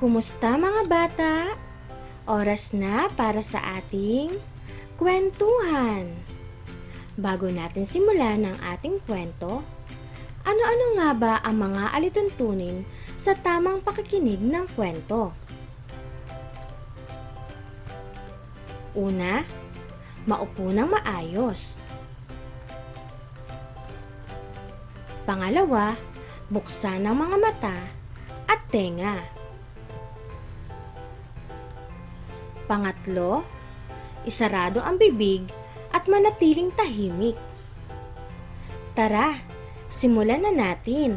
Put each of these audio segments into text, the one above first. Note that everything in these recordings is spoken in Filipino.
Kumusta mga bata? Oras na para sa ating kwentuhan. Bago natin simulan ang ating kwento, ano-ano nga ba ang mga alituntunin sa tamang pakikinig ng kwento? Una, maupo ng maayos. Pangalawa, buksan ang mga mata at tenga. Pangatlo, isarado ang bibig at manatiling tahimik. Tara, simulan na natin.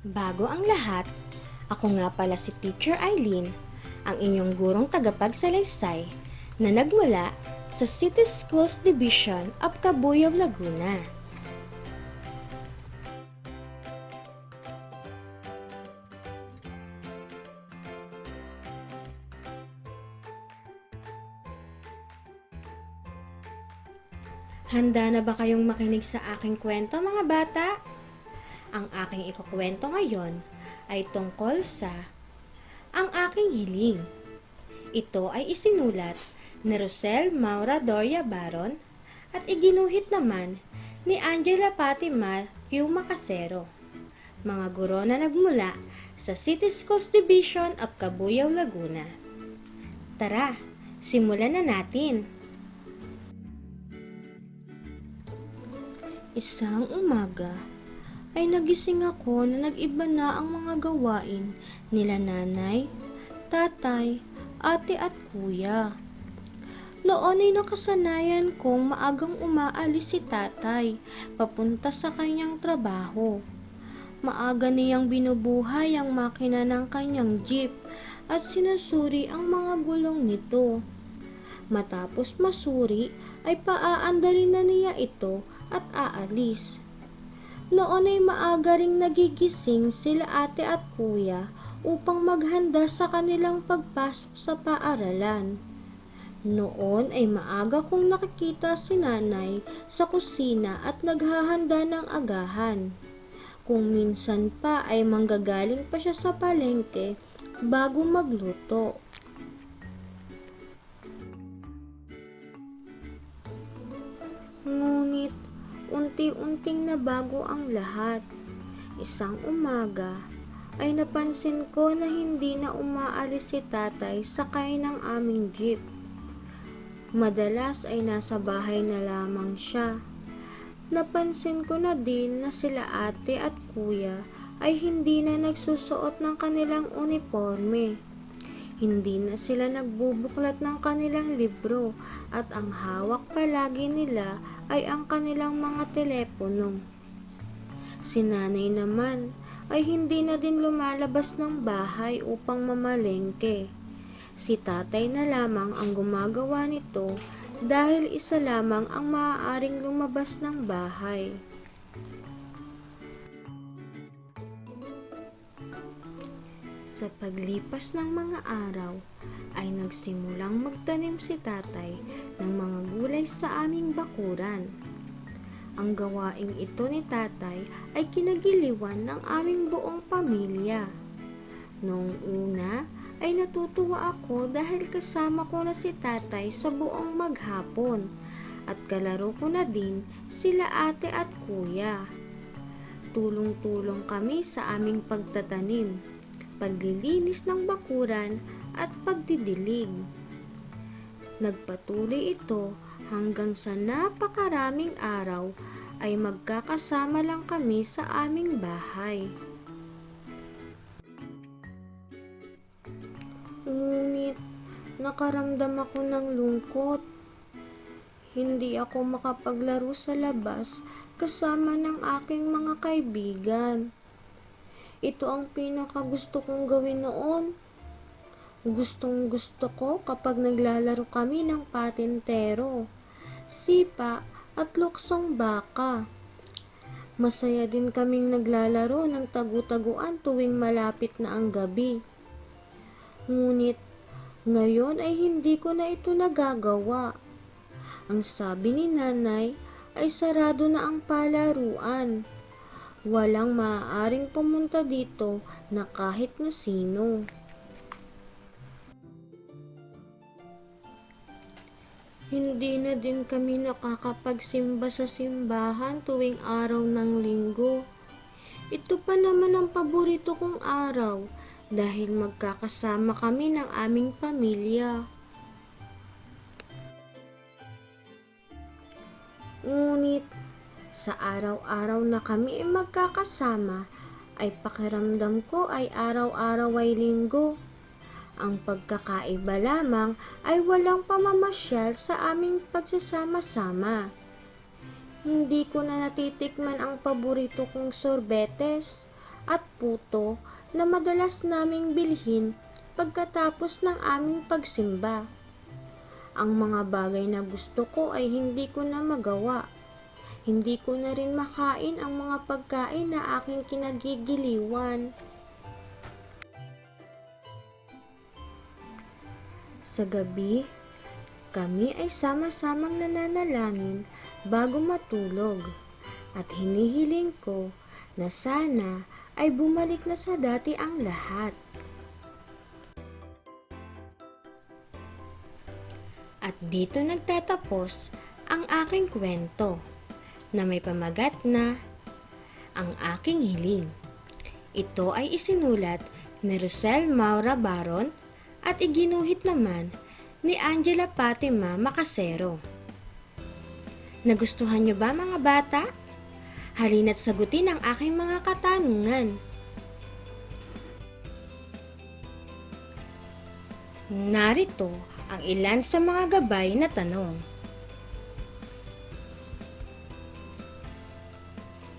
Bago ang lahat, ako nga pala si Teacher Eileen, ang inyong gurong tagapagsalaysay na nagmula sa City Schools Division of Cabuyao, Laguna. Handa na ba kayong makinig sa aking kwento mga bata? Ang aking ikukwento ngayon ay tungkol sa Ang Aking Hiling. Ito ay isinulat ni Rosel Maura Doria Baron at iginuhit naman ni Angela Fatima Q. Macasero. Mga guro na nagmula sa City Schools Division of Cabuyao, Laguna. Tara, simulan na natin. Isang umaga ay nagising ako na nag-iba na ang mga gawain nila nanay, tatay, ate at kuya. Noon ay nakasanayan kong maagang umaalis si tatay papunta sa kanyang trabaho. Maaga niyang binubuhay ang makina ng kanyang jeep at sinusuri ang mga gulong nito. Matapos masuri ay paaandalin na niya ito at aalis. Noon ay maaga ring nagigising sila ate at kuya upang maghanda sa kanilang pagpasok sa paaralan. Noon ay maaga kong nakikita si nanay sa kusina at naghahanda ng agahan. Kung minsan pa ay manggagaling pa siya sa palengke bago magluto. Unti-unting nabago ang lahat. Isang umaga ay napansin ko na hindi na umaalis si tatay sakay ng aming jeep. Madalas ay nasa bahay na lamang siya. Napansin ko na din na sila ate at kuya ay hindi na nagsusuot ng kanilang uniforme. Hindi na sila nagbubuklat ng kanilang libro at ang hawak palagi nila ay ang kanilang mga telepono. Si nanay naman ay hindi na din lumalabas ng bahay upang mamalengke. Si tatay na lamang ang gumagawa nito dahil isa lamang ang maaaring lumabas ng bahay. Sa paglipas ng mga araw, ay nagsimulang magtanim si tatay ng mga gulay sa aming bakuran. Ang gawaing ito ni tatay ay kinagiliwan ng aming buong pamilya. Noong una ay natutuwa ako dahil kasama ko na si tatay sa buong maghapon at kalaro ko na din sila ate at kuya. Tulong-tulong kami sa aming pagtatanim, paglilinis ng bakuran at pagdidilig. Nagpatuloy ito hanggang sa napakaraming araw ay magkakasama lang kami sa aming bahay. Ngunit nakaramdam ako ng lungkot. Hindi ako makapaglaro sa labas kasama ng aking mga kaibigan. Ito ang pinakagusto kong gawin noon. Gustong gusto ko kapag naglalaro kami ng patintero, sipa at luksong baka. Masaya din kaming naglalaro ng tagu-taguan tuwing malapit na ang gabi. Ngunit ngayon ay hindi ko na ito nagagawa. Ang sabi ni nanay ay sarado na ang palaruan. Walang maaaring pumunta dito na kahit na sino. Hindi na din kami nakakapagsimba sa simbahan tuwing araw ng linggo. Ito pa naman ang paborito kong araw dahil magkakasama kami ng aming pamilya. Ngunit sa araw-araw na kami magkakasama ay pakiramdam ko ay araw-araw ay linggo. Ang pagkakaiba lamang ay walang pamamasyal sa aming pagsasama-sama. Hindi ko na natitikman ang paborito kong sorbetes at puto na madalas naming bilhin pagkatapos ng aming pagsimba. Ang mga bagay na gusto ko ay hindi ko na magawa. Hindi ko na rin makain ang mga pagkain na aking kinagigiliwan. Sa gabi, kami ay sama-samang nananalangin bago matulog at hinihiling ko na sana ay bumalik na sa dati ang lahat. At dito nagtatapos ang aking kwento na may pamagat na ang aking hiling. Ito ay isinulat ni Rosel Maura Baron at iginuhit naman ni Angela Fatima Macasero. Nagustuhan niyo ba mga bata? Halina't sagutin ang aking mga katanungan. Narito ang ilan sa mga gabay na tanong.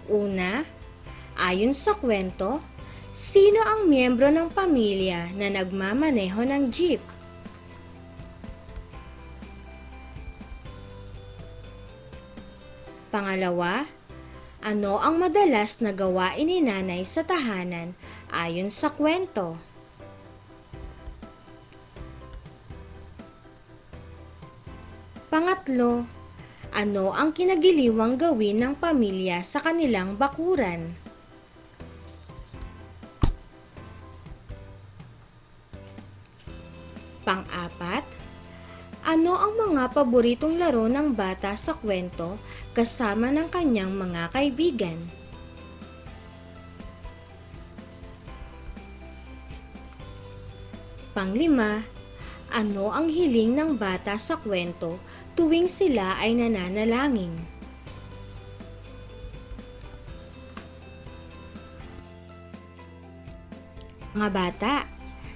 Una, ayon sa kwento, sino ang miyembro ng pamilya na nagmamaneho ng jeep? Pangalawa, ano ang madalas na gawain ni nanay sa tahanan ayon sa kwento? Pangatlo, ano ang kinagiliwang gawin ng pamilya sa kanilang bakuran? Paboritong laro ng bata sa kwento kasama ng kanyang mga kaibigan? Panglima, ano ang hiling ng bata sa kwento tuwing sila ay nananalangin? Mga bata,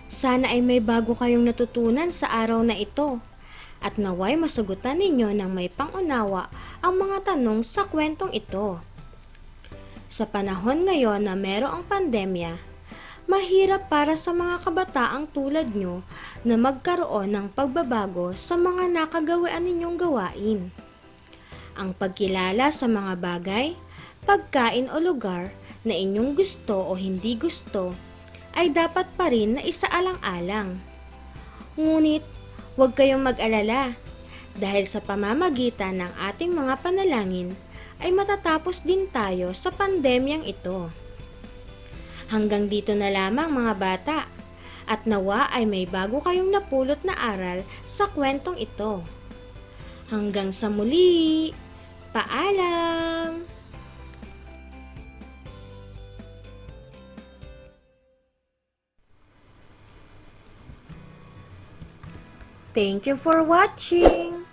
sana ay may bago kayong natutunan sa araw na ito at naway masagutan ninyo ng may pangunawa ang mga tanong sa kwentong ito. Sa panahon ngayon na merong pandemya, mahirap para sa mga kabataang tulad nyo na magkaroon ng pagbabago sa mga nakagawian ninyong gawain. Ang pagkilala sa mga bagay, pagkain o lugar na inyong gusto o hindi gusto ay dapat pa rin na isaalang-alang. Ngunit, huwag kayong mag-alala dahil sa pamamagitan ng ating mga panalangin ay matatapos din tayo sa pandemyang ito. Hanggang dito na lamang mga bata at nawa ay may bago kayong napulot na aral sa kwentong ito. Hanggang sa muli, paalam! Thank you for watching!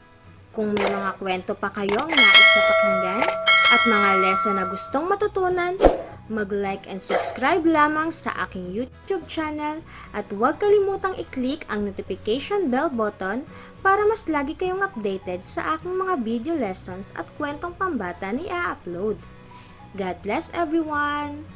Kung may mga kwento pa kayong nais na pakinggan at mga lesson na gustong matutunan, mag-like and subscribe lamang sa aking YouTube channel at huwag kalimutang i-click ang notification bell button para mas lagi kayong updated sa aking mga video lessons at kwentong pambata ni i-upload. God bless everyone!